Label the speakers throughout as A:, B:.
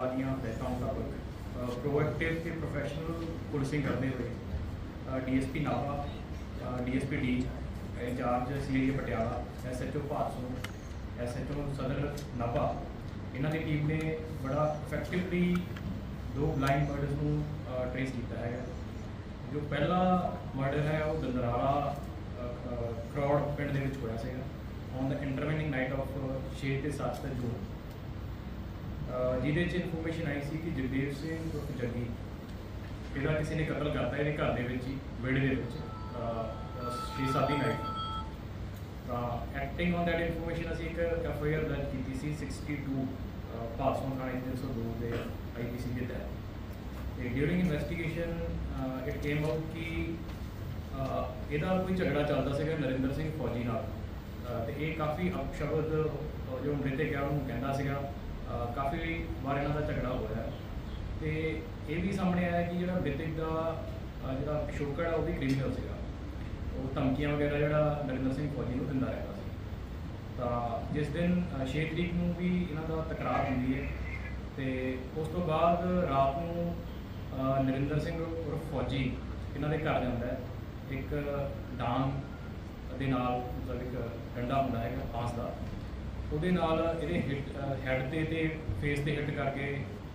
A: ਦੀਆਂ ਹਦਾਇਤਾਂ ਮੁਤਾਬਕ ਪ੍ਰੋਐਕਟਿਵ ਤੇ ਪ੍ਰੋਫੈਸ਼ਨਲ ਪੁਲਿਸਿੰਗ ਕਰਦੇ ਹੋਏ DSP Nabha DSP D incharge ਸਲੀਏ Patiala SHO Bhadson SHO Sadar Nabha, ਇਹਨਾਂ ਦੀ ਟੀਮ ਨੇ ਬੜਾ ਇਫੈਕਟਿਵਲੀ ਦੋ ਬਲਾਈਂਡ ਮਰਡਰਸ ਨੂੰ ਟ੍ਰੇਸ ਕੀਤਾ ਹੈਗਾ। ਜੋ ਪਹਿਲਾ ਮਰਡਰ ਹੈ, ਉਹ ਦੰਦਰਾਲਾ ਕਰੋੜ ਪਿੰਡ ਦੇ ਵਿੱਚ ਹੋਇਆ ਸੀਗਾ। On the intervening night of 6 ਤੇ 7 ਜੂਨ ਜਿਹਦੇ 'ਚ ਇਨਫੋਰਮੇਸ਼ਨ ਆਈ ਸੀ ਕਿ ਜਗਦੇਵ ਸਿੰਘ ਉਰਫ ਜੱਗੀ ਇਹਦਾ ਕਿਸੇ ਨੇ ਕਤਲ ਕਰਤਾ ਇਹਦੇ ਘਰ ਦੇ ਵਿੱਚ ਹੀ ਵਿਹੜੇ ਦੇ ਵਿੱਚ ਛੇ ਸੱਤ ਦੀ ਨਾਈਟ ਤਾਂ ਐਕਟਿੰਗ ਔਨ ਦੈਟ ਇਨਫੋਰਮੇਸ਼ਨ ਅਸੀਂ ਇੱਕ ਐਫ ਆਈ ਆਰ ਦਰਜ ਕੀਤੀ ਸੀ 62 ਪਾਸੋਂ ਥਾਣੇ 302 ਦੇ ਆਈਪੀਸੀ ਦੇ ਤਹਿਤ। ਤੇ during investigation it came out ਕਿ ਇਹਦਾ ਕੋਈ ਝਗੜਾ ਚੱਲਦਾ ਸੀਗਾ ਨਰਿੰਦਰ ਸਿੰਘ ਫੌਜੀ ਨਾਲ। ਅਹ, ਤੇ ਇਹ ਕਾਫੀ ਅਪਸ਼ਬਦ ਜੋ ਮ੍ਰਿਤਕ ਹੈ ਉਹਨੂੰ ਕਹਿੰਦਾ ਸੀਗਾ ਕਾਫੀ ਵਾਰ ਇਹਨਾਂ ਦਾ ਝਗੜਾ ਹੋਇਆ ਤੇ ਇਹ ਵੀ ਸਾਹਮਣੇ ਆਇਆ ਕਿ ਜਿਹੜਾ ਮ੍ਰਿਤਕ ਦਾ ਜਿਹੜਾ ਪਿਛੋਕੜ ਹੈ ਉਹ ਵੀ ਕ੍ਰਿਮੀਨਲ ਸੀਗਾ। ਉਹ ਧਮਕੀਆਂ ਵਗੈਰਾ ਜਿਹੜਾ ਨਰਿੰਦਰ ਸਿੰਘ ਫੌਜੀ ਨੂੰ ਦਿੰਦਾ ਰਹਿੰਦਾ ਸੀ। ਤਾਂ ਜਿਸ ਦਿਨ ਅ, 6 ਤਰੀਕ ਨੂੰ ਵੀ ਇਹਨਾਂ ਦਾ ਤਕਰਾਰ ਹੁੰਦੀ ਹੈ ਤੇ ਉਸ ਤੋਂ ਬਾਅਦ ਰਾਤ ਨੂੰ ਨਰਿੰਦਰ ਸਿੰਘ ਉਰਫ ਫੌਜੀ ਇਹਨਾਂ ਦੇ ਘਰ ਜਾਂਦਾ ਹੈ। ਇੱਕ ਡਾਂਗ ਦੇ ਨਾਲ ਮਤਲਬ ਇੱਕ ਡੰਡਾ ਹੁੰਦਾ ਹੈਗਾ ਬਾਂਸ ਦਾ। ਉਹਦੇ ਨਾਲ ਇਹਦੇ ਹਿੱਟ ਹੈਡ ਤੇ ਤੇ ਫੇਸ ਤੇ ਹਿੱਟ ਕਰਕੇ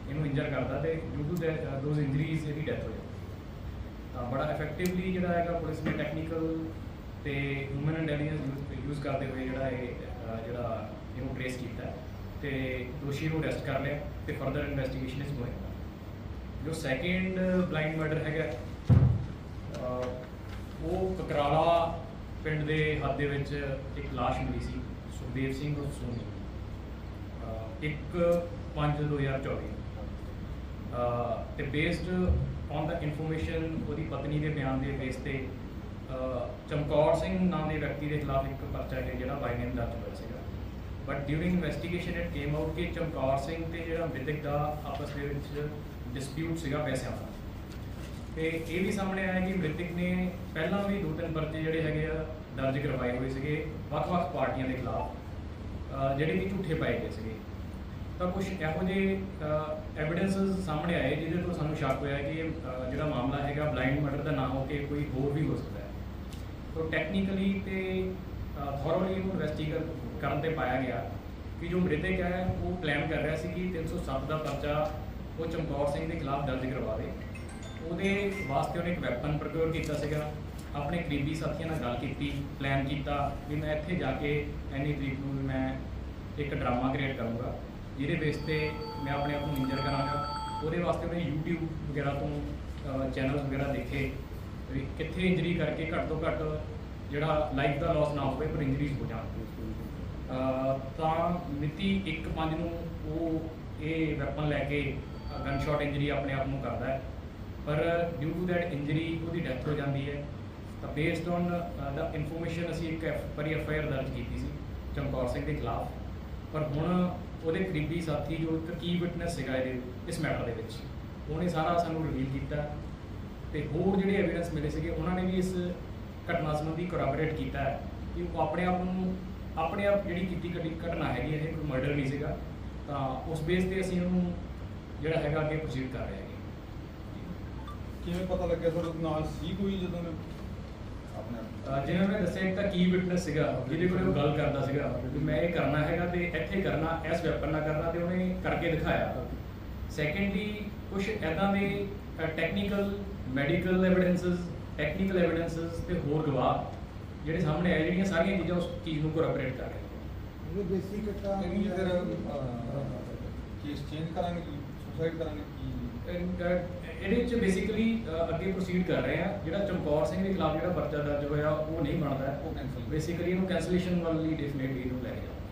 A: ਇਹਨੂੰ ਇੰਜਰ ਕਰਦਾ ਤੇ ਡਿਊ ਟੂ ਦੋਜ਼ ਇੰਜਰੀਜ਼ ਇਹਦੀ ਡੈਥ ਹੋ ਜਾਂਦੀ ਤਾਂ ਬੜਾ ਇਫੈਕਟਿਵਲੀ ਜਿਹੜਾ ਹੈਗਾ ਪੁਲਿਸ ਨੇ ਟੈਕਨੀਕਲ ਤੇ ਹਿਊਮਨ ਇੰਟੈਲੀਜੈਂਸ ਯੂਜ਼ ਕਰਦੇ ਹੋਏ ਜਿਹੜਾ ਇਹ ਜਿਹੜਾ ਇਹਨੂੰ ਟ੍ਰੇਸ ਕੀਤਾ ਹੈ ਤੇ ਦੋਸ਼ੀ ਨੂੰ ਅਰੈਸਟ ਕਰ ਲਿਆ ਤੇ ਫਰਦਰ ਇਨਵੈਸਟੀਗੇਸ਼ਨ ਇਸ ਗੋਇੰਗ ਜੋ ਸੈਕਿੰਡ ਬਲਾਈਂਡ ਮਰਡਰ ਹੈਗਾ ਉਹ ਕਕਰਾਲਾ ਪਿੰਡ ਦੇ ਹੱਦ ਦੇ ਵਿੱਚ ਇੱਕ ਲਾਸ਼ ਮਿਲੀ ਸੀ ਸੁਖਦੇਵ ਸਿੰਘ ਉਰਫ ਸੋਨੀ ਅਹ, ਇੱਕ 5 2024 ਅਹ ਤੇ ਬੇਸਡ ਔਨ ਦਾ ਇਨਫੋਰਮੇਸ਼ਨ ਉਹਦੀ ਪਤਨੀ ਦੇ ਬਿਆਨ ਦੇ ਬੇਸ ਤੇ ਅਹ ਚਮਕੌਰ ਸਿੰਘ ਨਾਮ ਦੇ ਵਿਅਕਤੀ ਦੇ ਖਿਲਾਫ ਇੱਕ ਪਰਚਾ ਹੈ ਜਿਹੜਾ ਬਾਈ ਨੇਮ ਦਰਜ ਹੋਇਆ ਸੀਗਾ। But during investigation it came out ਕਿ ਚਮਕੌਰ ਸਿੰਘ ਤੇ ਜਿਹੜਾ ਮ੍ਰਿਤਕ ਦਾ ਆਪਸ ਦੇ ਵਿੱਚ ਡਿਸਪਿਊਟ ਸੀਗਾ ਪੈਸਿਆਂ ਦਾ। ਤੇ ਇਹ ਵੀ ਸਾਹਮਣੇ ਆਇਆ ਕਿ ਮ੍ਰਿਤਕ ਨੇ ਪਹਿਲਾਂ ਵੀ ਦੋ ਤਿੰਨ ਪਰਚੇ ਜਿਹੜੇ ਹੈਗੇ ਆ ਦਰਜ ਕਰਵਾਏ ਹੋਏ ਸੀਗੇ, ਵੱਖ-ਵੱਖ ਪਾਰਟੀਆਂ ਦੇ ਖਿਲਾਫ ਜਿਹੜੇ ਕਿ ਝੂਠੇ ਪਾਏ ਗਏ ਸੀਗੇ। ਤਾਂ ਕੁਝ ਇਹੋ ਜਿਹੇ ਐਵੀਡੈਂਸਸ ਸਾਹਮਣੇ ਆਏ ਜਿਹਦੇ ਤੋਂ ਸਾਨੂੰ ਸ਼ੱਕ ਹੋਇਆ ਕਿ ਜਿਹੜਾ ਮਾਮਲਾ ਹੈਗਾ ਬਲਾਈਂਡ ਮਰਡਰ ਦਾ ਨਾ ਹੋ ਕੇ ਕੋਈ ਹੋਰ ਵੀ ਹੋ ਸਕਦਾ ਹੈ। ਤਾਂ ਟੈਕਨੀਕਲੀ ਤੇ ਥੋਰੋਲੀ ਇਹਨੂੰ ਇਨਵੈਸਟੀਗੇਟ ਕਰਨ ਤੇ ਪਾਇਆ ਗਿਆ ਕਿ ਜੋ ਮ੍ਰਿਤਕ ਹੈ, ਉਹ ਪਲਾਨ ਕਰ ਰਿਹਾ ਸੀ ਕਿ 307 ਦਾ ਪਰਚਾ ਉਹ ਚਮਕੌਰ ਸਿੰਘ ਦੇ ਖਿਲਾਫ ਦਰਜ ਕਰਵਾਵੇ। ਉਹਦੇ ਵਾਸਤੇ ਉਹਨੇ ਇੱਕ ਵੈਪਨ ਪ੍ਰੋਕਿਓਰ ਕੀਤਾ ਸੀਗਾ। ਆਪਣੇ ਕਰੀਬੀ ਸਾਥੀਆਂ ਨਾਲ ਗੱਲ ਕੀਤੀ ਪਲਾਨ ਕੀਤਾ ਵੀ ਮੈਂ ਇੱਥੇ ਜਾ ਕੇ ਐਨੀ ਤਰੀਕ ਨੂੰ ਵੀ ਮੈਂ ਇੱਕ ਡਰਾਮਾ ਕ੍ਰੀਏਟ ਕਰੂੰਗਾ, ਜਿਹਦੇ ਬੇਸ ਤੇ ਮੈਂ ਆਪਣੇ ਆਪ ਨੂੰ ਇੰਜਰ ਕਰਾਂਗਾ। ਉਹਦੇ ਵਾਸਤੇ ਉਹਨੇ YouTube ਵਗੈਰਾ ਤੋਂ ਚੈਨਲਸ ਵਗੈਰਾ ਦੇਖੇ ਵੀ ਕਿੱਥੇ ਇੰਜਰੀ ਕਰਕੇ ਘੱਟ ਤੋਂ ਘੱਟ ਜਿਹੜਾ ਲਾਈਫ ਦਾ ਲਾਸ ਨਾ ਹੋਵੇ, ਪਰ ਇੰਜਰੀਜ਼ ਹੋ ਜਾਣ। ਅਹ, ਤਾਂ ਮਿਤੀ 1/5 ਨੂੰ ਉਹ ਇਹ ਵੈਪਨ ਲੈ ਕੇ ਗਨ ਸ਼ਾਟ ਇੰਜਰੀ ਆਪਣੇ ਆਪ ਨੂੰ ਕਰਦਾ ਹੈ। ਪਰ ਡਿਊ ਟੂ ਦੈਟ ਇੰਜਰੀ ਉਹਦੀ ਡੈਥ ਹੋ ਜਾਂਦੀ ਹੈ। ਤਾਂ ਬੇਸਡ ਔਨ ਦਾ ਇਨਫੋਰਮੇਸ਼ਨ ਅਸੀਂ ਇੱਕ ਐਫ ਪਰੀ ਐਫ ਆਈ ਆਰ ਦਰਜ ਕੀਤੀ ਸੀ ਚਮਕੌਰ ਸਿੰਘ ਦੇ ਖਿਲਾਫ। ਪਰ ਹੁਣ ਉਹਦੇ ਕਰੀਬੀ ਸਾਥੀ ਜੋ ਇੱਕ ਕੀ ਵਿਟਨੈਸ ਸੀਗਾ ਇਹਦੇ, ਇਸ ਮੈਟਰ ਦੇ ਵਿੱਚ, ਉਹਨੇ ਸਾਰਾ ਸਾਨੂੰ ਰਿਵੀਲ ਕੀਤਾ ਤੇ ਹੋਰ ਜਿਹੜੇ ਐਵੀਡੈਂਸ ਮਿਲੇ ਸੀਗੇ, ਉਹਨਾਂ ਨੇ ਵੀ ਇਸ ਘਟਨਾ ਸੰਬੰਧੀ ਕੋਰਾਬੋਰੇਟ ਕੀਤਾ ਹੈ ਕਿ ਉਹ ਆਪਣੇ ਆਪ ਨੂੰ, ਆਪਣੇ ਆਪ ਜਿਹੜੀ ਕੀਤੀ ਘਟੀ, ਘਟਨਾ ਹੈਗੀ ਇਹ ਕੋਈ ਮਰਡਰ ਨਹੀਂ ਸੀਗਾ। ਤਾਂ ਉਸ ਬੇਸ ਤੇ ਅਸੀਂ ਉਹਨੂੰ ਜਿਹੜਾ ਹੈਗਾ ਅੱਗੇ ਪ੍ਰੋਸੀਡ ਕਰ ਰਹੇ ਹੈਗੇ।
B: ਕਿਵੇਂ ਪਤਾ ਲੱਗਿਆ ਸਰ ਨਾਲ ਸੀ ਕੋਈ ਜਦੋਂ ਨੇ? ਆਪਣੇ
A: ਜਿਵੇਂ ਮੈਂ ਦੱਸਿਆ ਇੱਕ ਤਾਂ ਕੀ ਵਿਟਨੈਸ ਸੀਗਾ ਜਿਹਦੇ ਕੋਲ ਉਹ ਗੱਲ ਕਰਦਾ ਸੀਗਾ ਵੀ ਮੈਂ ਇਹ ਕਰਨਾ ਹੈਗਾ ਤੇ ਇੱਥੇ ਕਰਨਾ ਇਸ ਵੈਪਨ ਨਾਲ ਕਰਨਾ ਤੇ ਉਹਨੇ ਕਰਕੇ ਦਿਖਾਇਆ। ਸੈਕੰਡਲੀ ਕੁਝ ਐਦਾਂ ਦੇ technical medical evidences technical evidences ਤੇ ਹੋਰ ਗਵਾਹ ਜਿਹੜੇ ਸਾਹਮਣੇ ਆਏ ਜਿਹੜੀਆਂ ਸਾਰੀਆਂ ਚੀਜ਼ਾਂ ਉਸ ਚੀਜ਼ ਨੂੰ ਕੋਰੋਬੋਰੇਟ ਕਰ ਰਹੀਆਂ
C: ਇਹ ਦੇਸੀ ਕੱਟਾ
B: ਇਹਨੂੰ ਫਿਰ ਕੇਸ ਚੇਂਜ ਕਰਾਂਗੇ ਸੁਸਾਈਡ ਕਰਾਂਗੇ।
A: ਇਹਦੇ ਵਿੱਚ ਬੇਸਿਕਲੀ ਅੱਗੇ ਪ੍ਰੋਸੀਡ ਕਰ ਰਹੇ ਆ ਜਿਹੜਾ ਚਮਕੌਰ ਸਿੰਘ ਦੇ ਖਿਲਾਫ ਜਿਹੜਾ ਪਰਚਾ ਦਰਜ ਹੋਇਆ ਉਹ ਨਹੀਂ ਬਣਦਾ।
B: ਉਹ cancel।
A: ਬੇਸਿਕਲੀ ਇਹਨੂੰ ਕੈਂਸਲੇਸ਼ਨ ਵੱਲ ਡੈਫੀਨਿਟਲੀ ਇਹਨੂੰ ਲੈ ਜਾਣਾ